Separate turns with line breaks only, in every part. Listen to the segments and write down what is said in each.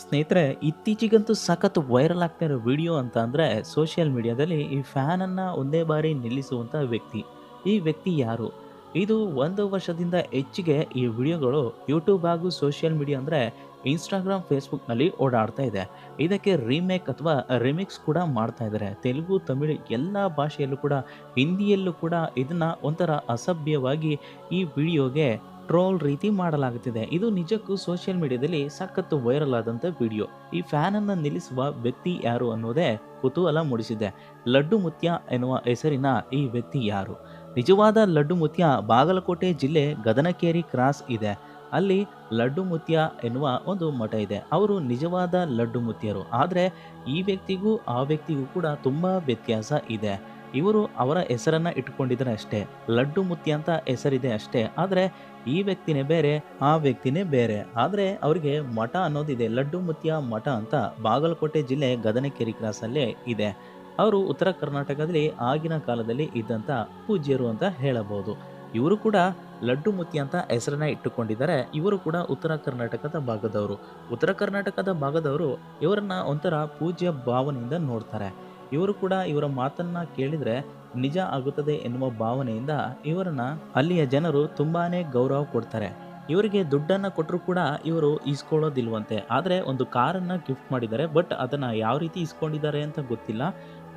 ಸ್ನೇಹಿತರೆ, ಇತ್ತೀಚೆಗಂತೂ ಸಖತ್ ವೈರಲ್ ಆಗ್ತಾ ಇರೋ ವಿಡಿಯೋ ಅಂತ ಅಂದರೆ ಸೋಷಿಯಲ್ ಮೀಡಿಯಾದಲ್ಲಿ ಈ ಫ್ಯಾನನ್ನು ಒಂದೇ ಬಾರಿ ನಿಲ್ಲಿಸುವಂಥ ವ್ಯಕ್ತಿ. ಈ ವ್ಯಕ್ತಿ ಯಾರು? ಇದು ಒಂದು ವರ್ಷದಿಂದ ಹೆಚ್ಚಿಗೆ ಈ ವಿಡಿಯೋಗಳು ಯೂಟ್ಯೂಬ್ ಹಾಗೂ ಸೋಷಿಯಲ್ ಮೀಡಿಯಾ ಅಂದರೆ ಇನ್ಸ್ಟಾಗ್ರಾಮ್ ಫೇಸ್ಬುಕ್ನಲ್ಲಿ ಓಡಾಡ್ತಾ ಇದೆ. ಇದಕ್ಕೆ ರೀಮೇಕ್ ಅಥವಾ ರಿಮಿಕ್ಸ್ ಕೂಡ ಮಾಡ್ತಾ ಇದ್ದಾರೆ ತೆಲುಗು, ತಮಿಳು ಎಲ್ಲ ಭಾಷೆಯಲ್ಲೂ ಕೂಡ, ಹಿಂದಿಯಲ್ಲೂ ಕೂಡ ಇದನ್ನು ಒಂಥರ ಅಸಭ್ಯವಾಗಿ ಈ ವಿಡಿಯೋಗೆ ಟ್ರೋಲ್ ರೀತಿ ಮಾಡಲಾಗುತ್ತಿದೆ. ಇದು ನಿಜಕ್ಕೂ ಸೋಷಿಯಲ್ ಮೀಡಿಯಾದಲ್ಲಿ ಸಖತ್ತು ವೈರಲ್ ಆದಂಥ ವಿಡಿಯೋ. ಈ ಫ್ಯಾನ್ ಅನ್ನು ನಿಲ್ಲಿಸುವ ವ್ಯಕ್ತಿ ಯಾರು ಅನ್ನೋದೇ ಕುತೂಹಲ ಮೂಡಿಸಿದೆ. ಲಡ್ಡು ಮುತ್ಯ ಎನ್ನುವ ಹೆಸರಿನ ಈ ವ್ಯಕ್ತಿ ಯಾರು? ನಿಜವಾದ ಲಡ್ಡು ಮುತ್ಯ ಬಾಗಲಕೋಟೆ ಜಿಲ್ಲೆ ಗದನಕೇರಿ ಕ್ರಾಸ್ ಇದೆ. ಅಲ್ಲಿ ಲಡ್ಡು ಮುತ್ಯ ಎನ್ನುವ ಒಂದು ಮಠ ಇದೆ. ಅವರು ನಿಜವಾದ ಲಡ್ಡು ಮುತ್ಯರು. ಆದರೆ ಈ ವ್ಯಕ್ತಿಗೂ ಆ ವ್ಯಕ್ತಿಗೂ ಕೂಡ ತುಂಬ ವ್ಯತ್ಯಾಸ ಇದೆ. ಇವರು ಅವರ ಹೆಸರನ್ನ ಇಟ್ಕೊಂಡಿದ್ದಾರೆ ಅಷ್ಟೇ. ಲಡ್ಡು ಮುತ್ತಿ ಅಂತ ಹೆಸರಿದೆ ಅಷ್ಟೇ. ಆದರೆ ಈ ವ್ಯಕ್ತಿನೇ ಬೇರೆ, ಆ ವ್ಯಕ್ತಿನೇ ಬೇರೆ. ಆದರೆ ಅವರಿಗೆ ಮಠ ಅನ್ನೋದಿದೆ. ಲಡ್ಡು ಮುತ್ತಿಯ ಮಠ ಅಂತ ಬಾಗಲಕೋಟೆ ಜಿಲ್ಲೆ ಗದನಕೆರೆ ಕ್ರಾಸಲ್ಲೇ ಇದೆ. ಅವರು ಉತ್ತರ ಕರ್ನಾಟಕದಲ್ಲಿ ಆಗಿನ ಕಾಲದಲ್ಲಿ ಇದ್ದಂಥ ಪೂಜ್ಯರು ಅಂತ ಹೇಳಬಹುದು. ಇವರು ಕೂಡ ಲಡ್ಡು ಮುತ್ತಿ ಅಂತ ಹೆಸರನ್ನ ಇಟ್ಟುಕೊಂಡಿದ್ದಾರೆ. ಇವರು ಕೂಡ ಉತ್ತರ ಕರ್ನಾಟಕದ ಭಾಗದವರು. ಉತ್ತರ ಕರ್ನಾಟಕದ ಭಾಗದವರು ಇವರನ್ನ ಒಂಥರ ಪೂಜ್ಯ ಭಾವನೆಯಿಂದ ನೋಡ್ತಾರೆ. ಇವರು ಕೂಡ ಇವರ ಮಾತನ್ನ ಕೇಳಿದ್ರೆ ನಿಜ ಆಗುತ್ತದೆ ಎನ್ನುವ ಭಾವನೆಯಿಂದ ಇವರನ್ನ ಅಲ್ಲಿಯ ಜನರು ತುಂಬಾನೇ ಗೌರವ ಕೊಡ್ತಾರೆ. ಇವರಿಗೆ ದುಡ್ಡನ್ನ ಕೊಟ್ಟರು ಕೂಡ ಇವರು ಈಸ್ಕೊಳ್ಳೋದಿಲ್ವಂತೆ. ಆದರೆ ಒಂದು ಕಾರನ್ನ ಗಿಫ್ಟ್ ಮಾಡಿದ್ದಾರೆ ಬಟ್ ಅದನ್ನ ಯಾವ ರೀತಿ ಇಸ್ಕೊಂಡಿದ್ದಾರೆ ಅಂತ ಗೊತ್ತಿಲ್ಲ.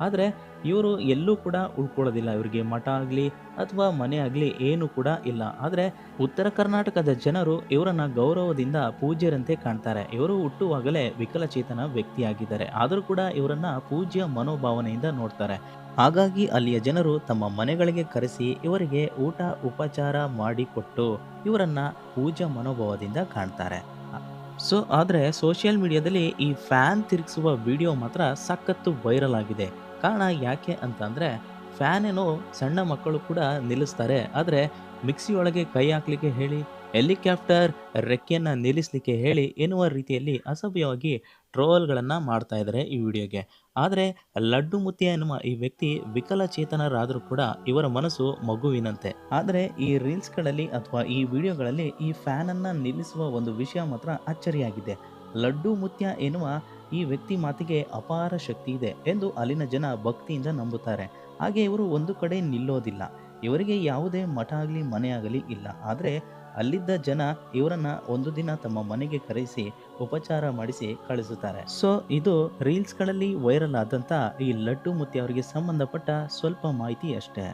ಆದರೆ ಇವರು ಎಲ್ಲೂ ಕೂಡ ಉಳ್ಕೊಳ್ಳೋದಿಲ್ಲ. ಇವರಿಗೆ ಮಠ ಆಗಲಿ ಅಥವಾ ಮನೆ ಆಗಲಿ ಏನು ಕೂಡ ಇಲ್ಲ. ಆದರೆ ಉತ್ತರ ಕರ್ನಾಟಕದ ಜನರು ಇವರನ್ನು ಗೌರವದಿಂದ ಪೂಜ್ಯರಂತೆ ಕಾಣ್ತಾರೆ. ಇವರು ಹುಟ್ಟುವಾಗಲೇ ವಿಕಲಚೇತನ ವ್ಯಕ್ತಿಯಾಗಿದ್ದಾರೆ. ಆದರೂ ಕೂಡ ಇವರನ್ನು ಪೂಜ್ಯ ಮನೋಭಾವನೆಯಿಂದ ನೋಡ್ತಾರೆ. ಹಾಗಾಗಿ ಅಲ್ಲಿಯ ಜನರು ತಮ್ಮ ಮನೆಗಳಿಗೆ ಕರೆಸಿ ಇವರಿಗೆ ಊಟ, ಉಪಚಾರ ಮಾಡಿಕೊಟ್ಟು ಇವರನ್ನು ಪೂಜ್ಯ ಮನೋಭಾವದಿಂದ ಕಾಣ್ತಾರೆ. ಸೊ, ಆದರೆ ಸೋಷಿಯಲ್ ಮೀಡಿಯಾದಲ್ಲಿ ಈ ಫ್ಯಾನ್ ತಿರುಗಿಸುವ ವಿಡಿಯೋ ಮಾತ್ರ ಸಖತ್ತು ವೈರಲ್ ಆಗಿದೆ. ಕಾರಣ ಯಾಕೆ ಅಂತ ಅಂದರೆ ಫ್ಯಾನ್ ಏನೋ ಸಣ್ಣ ಮಕ್ಕಳು ಕೂಡ ನಿಲ್ಲಿಸ್ತಾರೆ. ಆದರೆ ಮಿಕ್ಸಿಯೊಳಗೆ ಕೈ ಹಾಕ್ಲಿಕ್ಕೆ ಹೇಳಿ ಹೆಲಿಕಾಪ್ಟರ್ ರೆಕ್ಕೆಯನ್ನು ನಿಲ್ಲಿಸಲಿಕ್ಕೆ ಹೇಳಿ ಎನ್ನುವ ರೀತಿಯಲ್ಲಿ ಅಸಭ್ಯವಾಗಿ ಟ್ರೋಲ್ಗಳನ್ನು ಮಾಡ್ತಾ ಇದ್ದಾರೆ ಈ ವಿಡಿಯೋಗೆ. ಆದರೆ ಲಡ್ಡು ಮುತ್ಯ ಎನ್ನುವ ಈ ವ್ಯಕ್ತಿ ವಿಕಲಚೇತನರಾದರೂ ಕೂಡ ಇವರ ಮನಸ್ಸು ಮಗುವಿನಂತೆ. ಆದರೆ ಈ ರೀಲ್ಸ್ಗಳಲ್ಲಿ ಅಥವಾ ಈ ವಿಡಿಯೋಗಳಲ್ಲಿ ಈ ಫ್ಯಾನನ್ನು ನಿಲ್ಲಿಸುವ ಒಂದು ವಿಷಯ ಮಾತ್ರ ಅಚ್ಚರಿಯಾಗಿದೆ. ಲಡ್ಡು ಮುತ್ಯ ಎನ್ನುವ ಈ ವ್ಯಕ್ತಿ ಮಾತಿಗೆ ಅಪಾರ ಶಕ್ತಿ ಇದೆ ಎಂದು ಅಲ್ಲಿನ ಜನ ಭಕ್ತಿಯಿಂದ ನಂಬುತ್ತಾರೆ. ಹಾಗೆ ಇವರು ಒಂದು ಕಡೆ ನಿಲ್ಲೋದಿಲ್ಲ. ಇವರಿಗೆ ಯಾವುದೇ ಮಠ ಆಗಲಿ ಮನೆ ಆಗಲಿ ಇಲ್ಲ. ಆದರೆ ಅಲ್ಲಿದ್ದ ಜನ ಇವರನ್ನ ಒಂದು ದಿನ ತಮ್ಮ ಮನೆಗೆ ಕರೆಸಿ ಉಪಚಾರ ಮಾಡಿಸಿ ಕಳಿಸುತ್ತಾರೆ. ಸೊ ಇದು ರೀಲ್ಸ್ಗಳಲ್ಲಿ ವೈರಲ್ ಆದಂಥ ಈ ಲಡ್ಡು ಮುತ್ತಿ ಅವರಿಗೆ ಸಂಬಂಧಪಟ್ಟ ಸ್ವಲ್ಪ ಮಾಹಿತಿ ಅಷ್ಟೇ.